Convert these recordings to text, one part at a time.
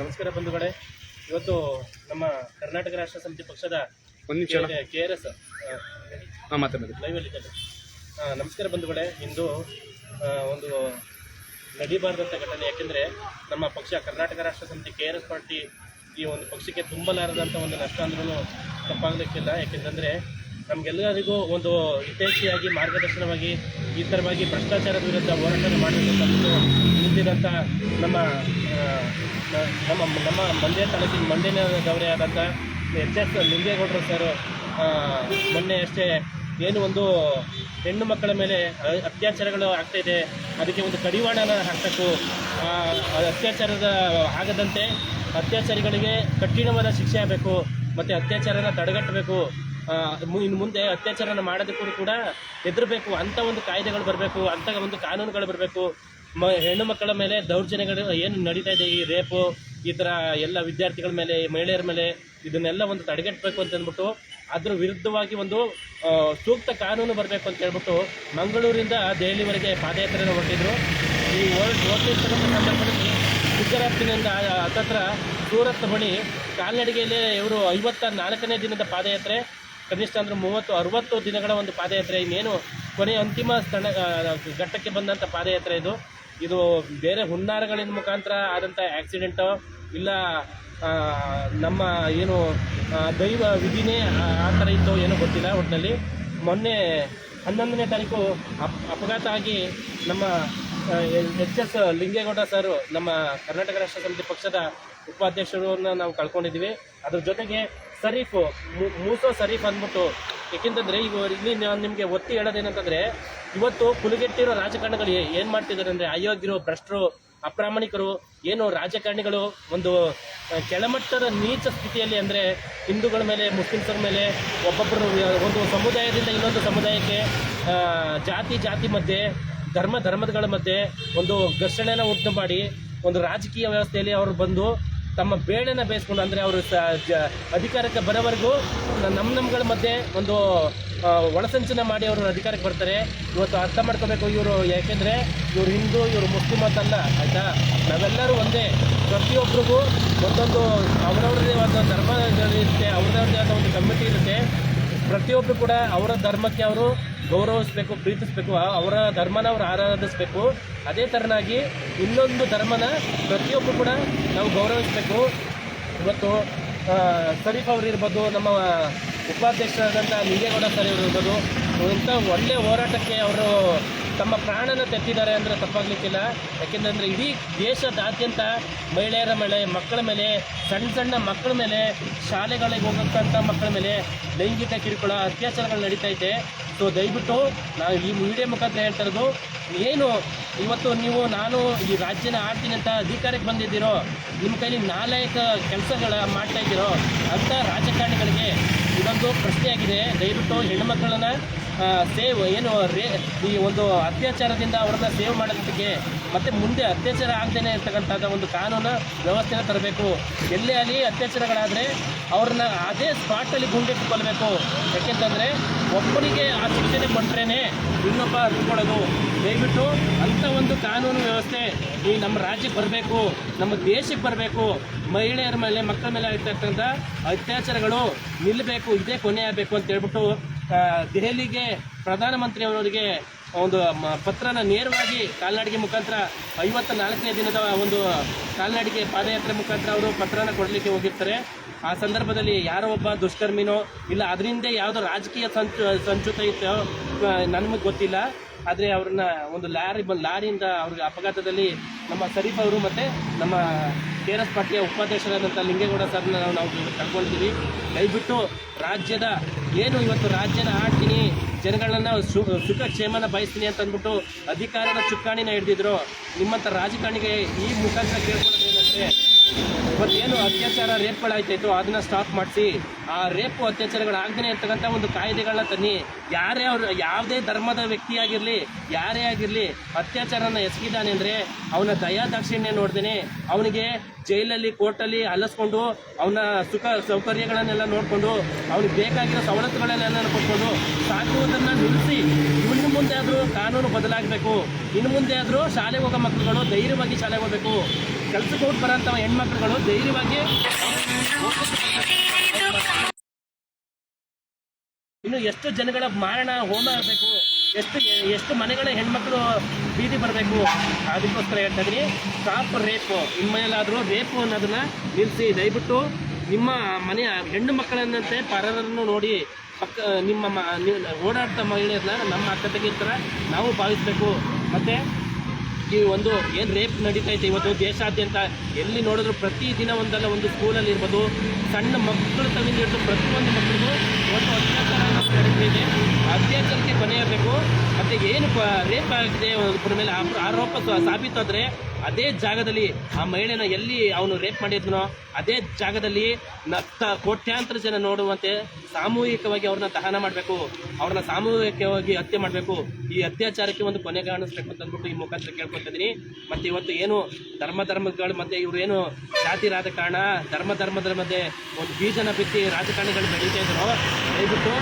ನಮಸ್ಕಾರ ಬಂಧುಗಳೇ. ಇವತ್ತು ನಮ್ಮ ಕರ್ನಾಟಕ ರಾಷ್ಟ್ರ ಸಮಿತಿ ಪಕ್ಷದ ಕೆ ಆರ್ ಎಸ್ ಲೈವಲ್ಲಿ ನಮಸ್ಕಾರ ಬಂಧುಗಳೇ. ಇಂದು ಒಂದು ನಡೀಬಾರ್ದಂಥ ಘಟನೆ. ಯಾಕೆಂದರೆ ನಮ್ಮ ಪಕ್ಷ ಕರ್ನಾಟಕ ರಾಷ್ಟ್ರ ಸಮಿತಿ ಕೆ ಆರ್ ಎಸ್ ಪಾರ್ಟಿ ಈ ಒಂದು ಪಕ್ಷಕ್ಕೆ ತುಂಬಲಾರದಂಥ ಒಂದು ನಷ್ಟ ಅಂದ್ರೂ ತಪ್ಪಾಗಲಿಕ್ಕಿಲ್ಲ. ಯಾಕೆಂತಂದರೆ ನಮಗೆಲ್ಲರಿಗೂ ಒಂದು ಹಿತೈಷಿಯಾಗಿ ಮಾರ್ಗದರ್ಶನವಾಗಿ ಈ ಥರವಾಗಿ ಭ್ರಷ್ಟಾಚಾರದ ವಿರುದ್ಧ ಹೋರಾಟ ಮಾಡಬೇಕಂತ ನಿಂತಿದ್ದಂಥ ನಮ್ಮ ನಮ್ಮ ನಮ್ಮ ಮಂಡ್ಯ ತಾಲೂಕಿನ ಮಂಡ್ಯದವರೇ ಆದಂಥ ಎಚ್ ಎಸ್ ಲಿಂಗೇಗೌಡರು ಸರ್ ಮೊನ್ನೆ ಅಷ್ಟೇ ಏನು ಒಂದು ಹೆಣ್ಣು ಮಕ್ಕಳ ಮೇಲೆ ಅತ್ಯಾಚಾರಗಳು ಆಗ್ತಾಯಿದೆ ಅದಕ್ಕೆ ಒಂದು ಕಡಿವಾಣನ ಹಾಕಬೇಕು. ಅತ್ಯಾಚಾರದ ಆಗದಂತೆ ಅತ್ಯಾಚಾರಿಗಳಿಗೆ ಕಠಿಣವಾದ ಶಿಕ್ಷೆ ಆಗಬೇಕು, ಮತ್ತು ಅತ್ಯಾಚಾರನ ತಡೆಗಟ್ಟಬೇಕು. ಇನ್ನು ಮುಂದೆ ಅತ್ಯಾಚಾರನ ಮಾಡೋದಕ್ಕೂ ಕೂಡ ಹೆದರಬೇಕು ಅಂಥ ಒಂದು ಕಾಯ್ದೆಗಳು ಬರಬೇಕು ಅಂಥ ಒಂದು ಕಾನೂನುಗಳು ಬರಬೇಕು. ಮ, ಹೆಣ್ಣು ಮಕ್ಕಳ ಮೇಲೆ ದೌರ್ಜನ್ಯಗಳು ಏನು ನಡೀತಾ ಇದೆ, ಈ ರೇಪು ಈ ಥರ ಎಲ್ಲ ವಿದ್ಯಾರ್ಥಿಗಳ ಮೇಲೆ ಮಹಿಳೆಯರ ಮೇಲೆ ಇದನ್ನೆಲ್ಲ ಒಂದು ತಡೆಗಟ್ಟಬೇಕು ಅಂತ ಅಂದ್ಬಿಟ್ಟು, ಅದ್ರ ವಿರುದ್ಧವಾಗಿ ಒಂದು ಸೂಕ್ತ ಕಾನೂನು ಬರಬೇಕು ಅಂತ ಹೇಳ್ಬಿಟ್ಟು ಮಂಗಳೂರಿಂದ ದೆಹಲಿವರೆಗೆ ಪಾದಯಾತ್ರೆ ಹೊರಟಿದ್ರು. ಈ ಹೊರಟು ಹೊರಟಿರ್ತಕ್ಕಂಥ ಸಂದರ್ಭದಲ್ಲಿ ಗುಜರಾತಿನಿಂದ ಹತ್ತತ್ರ ಸೂರತ್ ಬಳಿ ಕಾಲ್ನಡಿಗೆಯಲ್ಲಿ ಇವರು ಐವತ್ತ ನಾಲ್ಕನೇ ದಿನದ ಪಾದಯಾತ್ರೆ, ಕನಿಷ್ಠ ಅಂದ್ರೆ ಮೂವತ್ತು, ಅರವತ್ತು ದಿನಗಳ ಒಂದು ಪಾದಯಾತ್ರೆ, ಇನ್ನೇನು ಕೊನೆಯ ಅಂತಿಮ ಸ್ಥಳ ಘಟ್ಟಕ್ಕೆ ಬಂದಂಥ ಪಾದಯಾತ್ರೆ ಇದು. ಇದು ಬೇರೆ ಹುನ್ನಾರಗಳಿನ ಮುಖಾಂತರ ಆದಂಥ ಆ್ಯಕ್ಸಿಡೆಂಟೋ ಇಲ್ಲ ನಮ್ಮ ಏನು ದೈವ ವಿಧಿನೇ ಆ- ಥರ ಇತ್ತು ಏನೋ ಗೊತ್ತಿಲ್ಲ ಒಟ್ಟಿನಲ್ಲಿ ಮೊನ್ನೆ ಹನ್ನೊಂದನೇ ತಾರೀಕು ಅಪ್, ಅಪಘಾತ ಆಗಿ ನಮ್ಮ ಎಚ್ ಎಸ್ ಲಿಂಗೇಗೌಡ ಸರ್ ನಮ್ಮ ಕರ್ನಾಟಕ ರಾಷ್ಟ್ರ ಸಮಿತಿ ಪಕ್ಷದ ಉಪಾಧ್ಯಕ್ಷರನ್ನ ನಾವು ಕಳ್ಕೊಂಡಿದ್ದೀವಿ. ಅದ್ರ ಜೊತೆಗೆ ಸರೀಫು ಮೂಸೋ ಸರೀಫ್ ಅಂದ್ಬಿಟ್ಟು ಏಕೆಂತಂದ್ರೆ ಈಗ ಇಲ್ಲಿ ನಾನು ನಿಮಗೆ ಒತ್ತಿ ಹೇಳೋದೇನಂತಂದ್ರೆ, ಇವತ್ತು ಕುಲುಗೆಟ್ಟಿರೋ ರಾಜಕಾರಣಿಗಳು ಏನು ಮಾಡ್ತಿದ್ದಾರೆ ಅಂದರೆ, ಅಯೋಗ್ಯರು, ಭ್ರಷ್ಟರು, ಅಪ್ರಾಮಾಣಿಕರು, ಏನು ರಾಜಕಾರಣಿಗಳು ಒಂದು ಕೆಳಮಟ್ಟದ ನೀಚ ಸ್ಥಿತಿಯಲ್ಲಿ ಅಂದರೆ ಹಿಂದೂಗಳ ಮೇಲೆ, ಮುಸ್ಲಿಮ್ಸರ ಮೇಲೆ ಒಬ್ಬೊಬ್ಬರು ಒಂದು ಸಮುದಾಯದಿಂದ ಇನ್ನೊಂದು ಸಮುದಾಯಕ್ಕೆ ಜಾತಿ ಜಾತಿ ಮಧ್ಯೆ, ಧರ್ಮ, ಧರ್ಮಗಳ ಮಧ್ಯೆ ಒಂದು ಘರ್ಷಣೆನ ಉಂಟು ಮಾಡಿ, ಒಂದು ರಾಜಕೀಯ ವ್ಯವಸ್ಥೆಯಲ್ಲಿ ಅವರು ಬಂದು ತಮ್ಮ ಬೇಳೆನ ಬೇಯಿಸ್ಕೊಂಡು, ಅಂದರೆ ಅವರು ಅಧಿಕಾರಕ್ಕೆ ಬರೋವರೆಗೂ ನಮ್ಮ ನಮ್ಮಗಳ ಮಧ್ಯೆ ಒಂದು ಒಳಸಂಚನ ಮಾಡಿ ಅವರು ಅಧಿಕಾರಕ್ಕೆ ಬರ್ತಾರೆ. ಇವತ್ತು ಅರ್ಥ ಮಾಡ್ಕೋಬೇಕು ಇವರು, ಯಾಕೆಂದರೆ ಇವರು ಹಿಂದೂ, ಇವರು ಮುಸ್ಲಿಮ್ ಅಂತಲ್ಲ, ಆಯಿತಾ? ನಾವೆಲ್ಲರೂ ಒಂದೇ. ಪ್ರತಿಯೊಬ್ಬರಿಗೂ ಒಂದೊಂದು ಆದ ಒಂದು ಇರುತ್ತೆ, ಅವ್ರದ್ದೇ ಆದ ಒಂದು ಕಮಿಟಿ ಇರುತ್ತೆ. ಪ್ರತಿಯೊಬ್ಬರು ಕೂಡ ಅವರ ಧರ್ಮಕ್ಕೆ ಅವರು ಗೌರವಿಸಬೇಕು, ಪ್ರೀತಿಸಬೇಕು ಅವರ ಧರ್ಮನ ಅವ್ರು ಆರಾಧಿಸಬೇಕು. ಅದೇ ಥರನಾಗಿ ಇನ್ನೊಂದು ಧರ್ಮನ ಪ್ರತಿಯೊಬ್ಬರು ಕೂಡ ನಾವು ಗೌರವಿಸಬೇಕು. ಇವತ್ತು ಶರೀಫ್ ಅವರು ಇರ್ಬೋದು, ನಮ್ಮ ಉಪಾಧ್ಯಕ್ಷರಾದಂಥ ನಿಜೇಗೌಡ ಸರ್ ಇರ್ಬೋದು. ಇಂಥ ಒಳ್ಳೆಯ ಹೋರಾಟಕ್ಕೆ ಅವರು ತಮ್ಮ ಪ್ರಾಣನ ತೆತ್ತಿದ್ದಾರೆ ಅಂದರೆ ತಪ್ಪಾಗಲಿಕ್ಕಿಲ್ಲ. ಯಾಕೆಂದರೆ ಇಡೀ ದೇಶದಾದ್ಯಂತ ಮಹಿಳೆಯರ ಮೇಲೆ, ಮಕ್ಕಳ ಮೇಲೆ, ಸಣ್ಣ ಸಣ್ಣ ಮಕ್ಕಳ ಮೇಲೆ, ಶಾಲೆಗಳಿಗೆ ಹೋಗಕ್ಕಂಥ ಮಕ್ಕಳ ಮೇಲೆ ಲೈಂಗಿಕ ಕಿರುಕುಳ, ಅತ್ಯಾಚಾರಗಳು ನಡೀತೈತೆ ಸೊ ದಯವಿಟ್ಟು ನಾನು ಈ ಮೀಡಿಯಾ ಮುಖಾಂತರ ಹೇಳ್ತಾ ಇರೋದು, ಏನು ಇವತ್ತು ನೀವು, ನಾನು ಈ ರಾಜ್ಯನ ಆಡ್ತೀನಿ ಅಂತ ಅಧಿಕಾರಕ್ಕೆ ಬಂದಿದ್ದೀರೋ, ನಿಮ್ಮ ಕೈಲಿ ನಾಲಾಯಕ ಕೆಲಸಗಳ ಮಾಡ್ತಾ ಇದ್ದೀರೋ ಅಂಥ ರಾಜಕಾರಣಿಗಳಿಗೆ ಇದೊಂದು ಪ್ರಶ್ನೆಯಾಗಿದೆ. ದಯವಿಟ್ಟು ಹೆಣ್ಣುಮಕ್ಕಳನ್ನ ಸೇವ್ ಏನು ರೇ ಈ ಒಂದು ಅತ್ಯಾಚಾರದಿಂದ ಅವರನ್ನು ಸೇವ್ ಮಾಡೋದಕ್ಕೆ ಮತ್ತು ಮುಂದೆ ಅತ್ಯಾಚಾರ ಆಗದೇನೆ ಇರ್ತಕ್ಕಂಥದ್ದು ಒಂದು ಕಾನೂನು ವ್ಯವಸ್ಥೆನ ತರಬೇಕು. ಎಲ್ಲೇ ಅಲ್ಲಿ ಅತ್ಯಾಚಾರಗಳಾದರೆ ಅವ್ರನ್ನ ಅದೇ ಸ್ಪಾಟಲ್ಲಿ ಗುಂಡಿಟ್ಟುಕೊಳ್ಬೇಕು ಯಾಕೆಂತಂದರೆ ಒಬ್ಬನಿಗೆ ಆ ಶಿಕ್ಷಣೆ ಕೊಟ್ಟರೇನೆ ಇನ್ನೊಬ್ಬ ಅಂದ್ಕೊಳ್ಳೋದು ದಯವಿಟ್ಟು ಅಂಥ ಒಂದು ಕಾನೂನು ವ್ಯವಸ್ಥೆ ಈ ನಮ್ಮ ರಾಜ್ಯಕ್ಕೆ ಬರಬೇಕು, ನಮ್ಮ ದೇಶಕ್ಕೆ ಬರಬೇಕು. ಮಹಿಳೆಯರ ಮೇಲೆ, ಮಕ್ಕಳ ಮೇಲೆ ಆಗ್ತಕ್ಕಂಥ ಅತ್ಯಾಚಾರಗಳು ನಿಲ್ಲಬೇಕು, ಇದೇ ಕೊನೆ ಆಗಬೇಕು ಅಂತ ಹೇಳ್ಬಿಟ್ಟು ದೆಹಲಿಗೆ ಪ್ರಧಾನಮಂತ್ರಿ ಅವರಿಗೆ ಒಂದು ಪತ್ರನ ನೇರವಾಗಿ ಕಾಲ್ನಡಿಗೆ ಮುಖಾಂತರ ಐವತ್ತ ನಾಲ್ಕನೇ ದಿನದ ಒಂದು ಕಾಲ್ನಡಿಗೆ ಪಾದಯಾತ್ರೆ ಮುಖಾಂತರ ಅವರು ಪತ್ರನ ಕೊಡಲಿಕ್ಕೆ ಹೋಗಿರ್ತಾರೆ. ಆ ಸಂದರ್ಭದಲ್ಲಿ ಯಾರೋ ಒಬ್ಬ ದುಷ್ಕರ್ಮಿನೋ ಇಲ್ಲ, ಅದರಿಂದ ಯಾವುದೋ ರಾಜಕೀಯ ಸಂಚು, ಸಂಚುತ ಇತ್ತೋ ನನಗೆ ಗೊತ್ತಿಲ್ಲ. ಆದರೆ ಅವ್ರನ್ನ ಒಂದು ಲಾರಿ, ಲಾರಿಯಿಂದ ಅವ್ರಿಗೆ ಅಪಘಾತದಲ್ಲಿ ನಮ್ಮ ಶರೀಫ್ ಅವರು ಮತ್ತು ನಮ್ಮ ಕೆ ಆರ್ ಎಸ್ ಪಾರ್ಟಿಯ ಉಪಾಧ್ಯಕ್ಷರಾದಂಥ ಲಿಂಗೇಗೌಡ ಸರ್ನ ನಾವು ನಾವು ಕಳ್ಕೊಳ್ತೀವಿ ದಯವಿಟ್ಟು ರಾಜ್ಯದ ಏನು ಇವತ್ತು ರಾಜ್ಯನ ಆಡ್ತೀನಿ ಜನಗಳನ್ನ ಸುಖ ಕ್ಷೇಮನ ಬಯಸ್ತೀನಿ ಅಂತ ಅಂದ್ಬಿಟ್ಟು ಅಧಿಕಾರದ ಚುಕ್ಕಾಣಿನ ಹಿಡಿದಿದ್ರು. ನಿಮ್ಮಂಥ ರಾಜಕಾರಣಿಗೆ ಈ ಮುಖಾಂತರ ಕೇಳ್ಕೊಳ್ಳೋದು ಏನಂದರೆ ಇವತ್ತೇನು ಅತ್ಯಾಚಾರ ರೇಪ್ಗಳಾಯ್ತಾಯಿತು ಅದನ್ನ ಸ್ಟಾಪ್ ಮಾಡಿಸಿ. ಆ ರೇಪು ಅತ್ಯಾಚಾರಗಳಾಗದೇ ಇರ್ತಕ್ಕಂಥ ಒಂದು ಕಾಯ್ದೆಗಳನ್ನ ತನ್ನಿ. ಯಾರೇ ಅವ್ರು, ಯಾವುದೇ ಧರ್ಮದ ವ್ಯಕ್ತಿಯಾಗಿರಲಿ ಯಾರೇ ಆಗಿರಲಿ, ಅತ್ಯಾಚಾರನ ಎಸಗಿದ್ದಾನೆ ಅಂದರೆ ಅವನ ದಯಾ ದಾಕ್ಷಿಣ್ಯ ನೋಡ್ದೇನೆ. ಅವನಿಗೆ ಜೈಲಲ್ಲಿ, ಕೋರ್ಟಲ್ಲಿ ಅಲಸ್ಕೊಂಡು, ಅವನ ಸುಖ ಸೌಕರ್ಯಗಳನ್ನೆಲ್ಲ ನೋಡಿಕೊಂಡು, ಅವ್ನಿಗೆ ಬೇಕಾಗಿರೋ ಸವಲತ್ತುಗಳನ್ನೆಲ್ಲ ಕೊಟ್ಕೊಂಡು ಸಾಕುವುದನ್ನು ನಿಲ್ಲಿಸಿ. ಇನ್ನು ಮುಂದೆ ಆದರೂ ಕಾನೂನು ಬದಲಾಗಬೇಕು. ಇನ್ನು ಮುಂದೆ ಆದರೂ ಶಾಲೆಗೆ ಹೋಗೋ ಮಕ್ಕಳುಗಳು ಧೈರ್ಯವಾಗಿ ಶಾಲೆಗೆ ಹೋಗಬೇಕು. ಕೆಲಸಕ್ಕೆ ಹೋಗಿ ಬರೋಂಥ ಹೆಣ್ಮಕ್ಳುಗಳು ಧೈರ್ಯವಾಗಿ ಇನ್ನು ಎಷ್ಟು ಜನಗಳ ಮಾರಣ ಹೋಮ ಆಗಬೇಕು? ಎಷ್ಟು ಎಷ್ಟು ಮನೆಗಳ ಹೆಣ್ಮಕ್ಳು ಬೀದಿ ಬರಬೇಕು? ಅದಕ್ಕೋಸ್ಕರ ಹೇಳ್ತಾ ಇದ್ದೀನಿ ಸ್ಟಾಪ್ ರೇಪು ಇನ್ಮೇಲಾದರೂ ರೇಪು ಅನ್ನೋದನ್ನ ನಿಲ್ಲಿಸಿ ದಯವಿಟ್ಟು ನಿಮ್ಮ ಮನೆಯ ಹೆಣ್ಣು ಮಕ್ಕಳನ್ನಂತೆ ಪರರನ್ನು ನೋಡಿ ಪಕ್ಕ, ನಿಮ್ಮ ಓಡಾಡ್ತಾ ಮಹಿಳೆಯರನ್ನ ನಮ್ಮ ಅಕ್ಕ ತಂಗಿ ಥರ ನಾವು ಭಾವಿಸಬೇಕು. ಮತ್ತು ಈ ಒಂದು ಏನು ರೇಪ್ ನಡೀತಾ ಇದೆ ಇವತ್ತು ದೇಶಾದ್ಯಂತ ಎಲ್ಲಿ ನೋಡಿದ್ರು ಪ್ರತಿ ದಿನ ಒಂದಲ್ಲ ಒಂದು ಸ್ಕೂಲಲ್ಲಿ ಇರ್ಬೋದು. ಸಣ್ಣ ಮಕ್ಕಳು ತಗೊಂಡು ಹಿಡಿದು ಪ್ರತಿಯೊಂದು ಮಕ್ಕಳಿಗೂ ಒಂದು ಅತ್ಯಾಚಾರ ಅನ್ನೋದು ನಡೀತಾ ಇದೆ ಅತ್ಯಾಚಾರಕ್ಕೆ ಕೊನೆಯಾಗಬೇಕು. ಮತ್ತು ಏನು ರೇಪ್ ಆಗಿದೆ ಮೇಲೆ ಆರೋಪ ಸಾಬೀತಾದರೆ ಅದೇ ಜಾಗದಲ್ಲಿ ಆ ಮಹಿಳೆನ ಎಲ್ಲಿ ಅವನು ರೇಪ್ ಮಾಡಿದ್ನೋ, ಅದೇ ಜಾಗದಲ್ಲಿ ನತ್ತ ಕೋಟ್ಯಾಂತರ ಜನ ನೋಡುವಂತೆ ಸಾಮೂಹಿಕವಾಗಿ ಅವ್ರನ್ನ ದಹನ ಮಾಡಬೇಕು, ಅವ್ರನ್ನ ಸಾಮೂಹಿಕವಾಗಿ ಹತ್ಯೆ ಮಾಡಬೇಕು. ಈ ಅತ್ಯಾಚಾರಕ್ಕೆ ಒಂದು ಕೊನೆ ಕಾಣಿಸ್ಬೇಕು ಅಂತ ಅಂದ್ಬಿಟ್ಟು ಈ ಮುಖಾಂತರ ಕೇಳ್ಕೊತಿದ್ದೀನಿ ಮತ್ತು ಇವತ್ತು ಏನು ಧರ್ಮ ಧರ್ಮಗಳು ಮತ್ತು ಇವರು ಏನು ಜಾತಿ ರಾಜಕಾರಣ, ಧರ್ಮ ಧರ್ಮದ ಮಧ್ಯೆ ಒಂದು ಬೀಜನ ಬಿತ್ತಿ ರಾಜಕಾರಣಿಗಳು ಬೆಳೀತಾ ಇದ್ರು ದಯವಿಟ್ಟು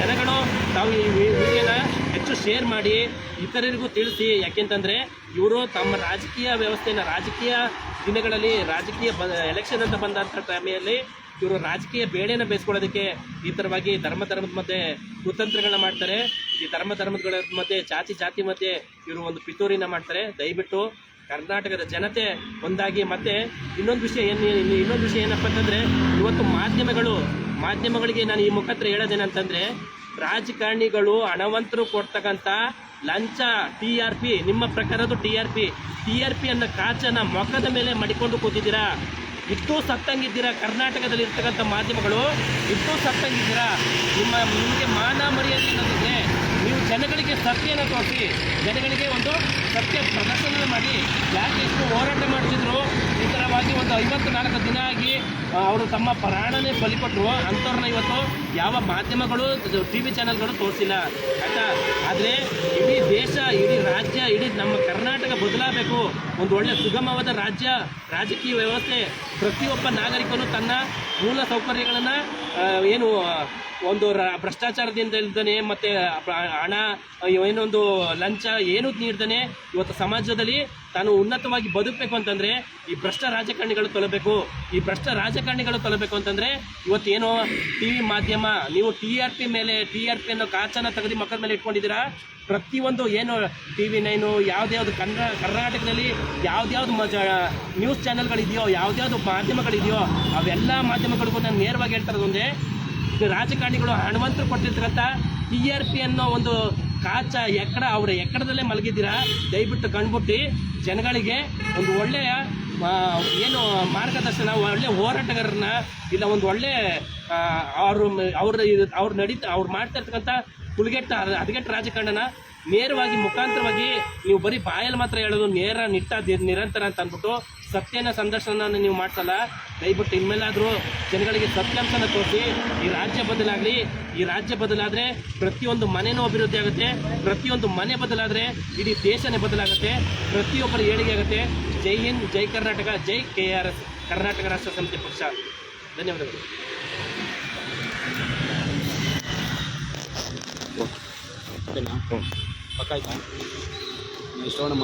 ಜನಗಳು ತಾವು ಈ ವಿಡಿಯೋನ ಹೆಚ್ಚು ಶೇರ್ ಮಾಡಿ ಇತರರಿಗೂ ತಿಳಿಸಿ. ಯಾಕೆಂತಂದರೆ ಇವರು ತಮ್ಮ ರಾಜಕೀಯ ವ್ಯವಸ್ಥೆನ ರಾಜಕೀಯ ದಿನಗಳಲ್ಲಿ ರಾಜಕೀಯ ಬ ಎಲೆಕ್ಷನ್ ಅಂತ ಬಂದಂಥ ಟೈಮಿನಲ್ಲಿ ಇವರು ರಾಜಕೀಯ ಬೇಳೆನ ಬೇಯಿಸ್ಕೊಳ್ಳೋದಕ್ಕೆ ಈ ಥರವಾಗಿ ಧರ್ಮ ಧರ್ಮದ ಮಧ್ಯೆ ಕುತಂತ್ರಗಳನ್ನ ಮಾಡ್ತಾರೆ. ಈ ಧರ್ಮ ಧರ್ಮಗಳ ಮಧ್ಯೆ, ಜಾತಿ ಜಾತಿ ಮಧ್ಯೆ ಇವರು ಒಂದು ಪಿತೂರಿನ ಮಾಡ್ತಾರೆ. ದಯವಿಟ್ಟು ಕರ್ನಾಟಕದ ಜನತೆ ಒಂದಾಗಿ ಮತ್ತೆ ಇನ್ನೊಂದು ವಿಷಯ ಏನು, ಇನ್ನೊಂದು ವಿಷಯ ಏನಪ್ಪ ಅಂತಂದರೆ, ಇವತ್ತು ಮಾಧ್ಯಮಗಳು, ಮಾಧ್ಯಮಗಳಿಗೆ ನಾನು ಈ ಮುಖಾಂತರ ಹೇಳೋದೇನಂತಂದರೆ, ರಾಜಕಾರಣಿಗಳು ಹಣವಂತರು ಕೊಡ್ತಕ್ಕಂಥ ಲಂಚ, ಟಿ ಆರ್ ಪಿ, ನಿಮ್ಮ ಪ್ರಕಾರದ್ದು T R P. T R P ಅನ್ನೋ ಕಾಚನ ಮೊಕದ ಮೇಲೆ ಮಡಿಕೊಂಡು ಕೂತಿದ್ದೀರಾ? ಇಷ್ಟು ಸತ್ತಂಗಿದ್ದೀರಾ? ಕರ್ನಾಟಕದಲ್ಲಿ ಇರ್ತಕ್ಕಂಥ ಮಾಧ್ಯಮಗಳು ಇಷ್ಟು ಸತ್ತಂಗಿದ್ದೀರಾ? ನಿಮ್ಮ, ನಿಮಗೆ ಮಾನ ಮರ್ಯಾದೆ ಅನ್ನೋದಿದೆ ಜನಗಳಿಗೆ ಸತ್ಯನ ತೋರಿಸಿ, ಜನಗಳಿಗೆ ಒಂದು ಸತ್ಯ ಪ್ರದರ್ಶನ ಮಾಡಿ, ಯಾಕೆ ಇಷ್ಟು ಹೋರಾಟ ಮಾಡ್ತಿದ್ರು ಈ ಥರವಾಗಿ ಒಂದು ಐವತ್ತು ನಾಲ್ಕು ದಿನ ಆಗಿ ಅವರು ತಮ್ಮ ಪ್ರಾಣನೇ ಬಲಿಕೊಟ್ರು. ಅಂಥವ್ರನ್ನ ಇವತ್ತು ಯಾವ ಮಾಧ್ಯಮಗಳು ಟಿ ವಿ ಚಾನಲ್ಗಳು ತೋರಿಸಿಲ್ಲ. ಆಯಿತಾ? ಆದರೆ ಇಡೀ ದೇಶ, ಇಡೀ ರಾಜ್ಯ, ಇಡೀ ನಮ್ಮ ಕರ್ನಾಟಕ ಬದಲಾಗಬೇಕು. ಒಂದು ಒಳ್ಳೆ ಸುಗಮವಾದ ರಾಜ್ಯ, ರಾಜಕೀಯ ವ್ಯವಸ್ಥೆ, ಪ್ರತಿಯೊಬ್ಬ ನಾಗರಿಕನು ತನ್ನ ಮೂಲ ಸೌಕರ್ಯಗಳನ್ನು ಏನು ಒಂದು ಭ್ರಷ್ಟಾಚಾರದಿಂದ ಇಲ್ದೇ ಮತ್ತು ಹಣ ಏನೊಂದು ಲಂಚ ಏನು ನೀಡ್ದೇ ಇವತ್ತು ಸಮಾಜದಲ್ಲಿ ತಾನು ಉನ್ನತವಾಗಿ ಬದುಕಬೇಕು ಅಂತಂದರೆ ಈ ಭ್ರಷ್ಟ ರಾಜಕಾರಣಿಗಳು ತೊಲಬೇಕು. ಈ ಭ್ರಷ್ಟ ರಾಜಕಾರಣಿಗಳು ತೊಲಬೇಕು ಅಂತಂದರೆ ಇವತ್ತೇನೋ ಟಿ ವಿ ಮಾಧ್ಯಮ, ನೀವು ಟಿ ಆರ್ ಪಿ ಮೇಲೆ, ಟಿ ಆರ್ ಪಿ ಅನ್ನೋ ಕಾಚನ ತೆಗೆದು ಮಕ್ಕಳ ಮೇಲೆ ಇಟ್ಕೊಂಡಿದ್ದೀರಾ? ಪ್ರತಿಯೊಂದು ಏನು ಟಿ ವಿ ನೈನು ಯಾವ್ದ್ಯಾವ್ದು ಕನ್ನಡ ಕರ್ನಾಟಕದಲ್ಲಿ ಯಾವ್ದ್ಯಾವ್ದು ಮಜ ನ್ಯೂಸ್ ಚಾನೆಲ್ಗಳಿದೆಯೋ, ಯಾವ್ದ್ಯಾವ್ದು ಮಾಧ್ಯಮಗಳಿದೆಯೋ, ಅವೆಲ್ಲ ಮಾಧ್ಯಮಗಳಿಗೂ ನಾನು ನೇರವಾಗಿ ಹೇಳ್ತಾರೆ ಒಂದೇ ರಾಜಕಾರಣಿಗಳು ಹಣವಂತರು ಕೊಟ್ಟಿರ್ತಕ್ಕಂಥ ಟಿ ಆರ್ ಪಿ ಅನ್ನೋ ಒಂದು ಕಾಚ ಎಕ್ಕಡ ಅವರ ಎಕ್ಕಡದಲ್ಲೇ ಮಲಗಿದ್ದೀರಾ? ದಯವಿಟ್ಟು ಕಂಡುಬಿಟ್ಟು ಜನಗಳಿಗೆ ಒಂದು ಒಳ್ಳೆಯ ಏನು ಮಾರ್ಗದರ್ಶನ, ಒಳ್ಳೆ ಹೋರಾಟಗಾರರನ್ನ, ಇಲ್ಲ ಒಂದು ಒಳ್ಳೆ ಅವರು, ಅವ್ರ ಅವ್ರು ನಡೀತಾ, ಅವ್ರು ಮಾಡ್ತಾ ಇರ್ತಕ್ಕಂಥ ಹುಲಿಗೆಟ್ಟ ಹದಗೆಟ್ಟ ರಾಜಕಾರಣನ ನೇರವಾಗಿ ಮುಖಾಂತರವಾಗಿ ನೀವು ಬರೀ ಬಾಯಲ್ಲಿ ಮಾತ್ರ ಹೇಳೋದು ನೇರ ನಿಟ್ಟ ನಿರಂತರ ಅಂತ ಅಂದ್ಬಿಟ್ಟು ಸತ್ಯನ ಸಂದರ್ಶನ ನೀವು ಮಾಡಿಸಲ್ಲ. ದಯವಿಟ್ಟು ಇನ್ಮೇಲಾದರೂ ಜನಗಳಿಗೆ ಸತ್ಯಾಂಶನ ತೋರಿಸಿ ಈ ರಾಜ್ಯ ಬದಲಾಗಲಿ ಈ ರಾಜ್ಯ ಬದಲಾದರೆ ಪ್ರತಿಯೊಂದು ಮನೆಯೂ ಅಭಿವೃದ್ಧಿ ಆಗುತ್ತೆ ಪ್ರತಿಯೊಂದು ಮನೆ ಬದಲಾದರೆ ಇಡೀ ದೇಶನೇ ಬದಲಾಗುತ್ತೆ ಪ್ರತಿಯೊಬ್ಬರ ಏಳಿಗೆ ಆಗುತ್ತೆ. ಜೈ ಹಿಂದ್ ಜೈ ಕರ್ನಾಟಕ ಜೈ K R S Karnataka Rashtra Samithi ಪಕ್ಷ. ಧನ್ಯವಾದಗಳು. ಓಕೆನಾ ಪಕ್ಕ ಆಯ್ತಾ ಇಷ್ಟೊಂದು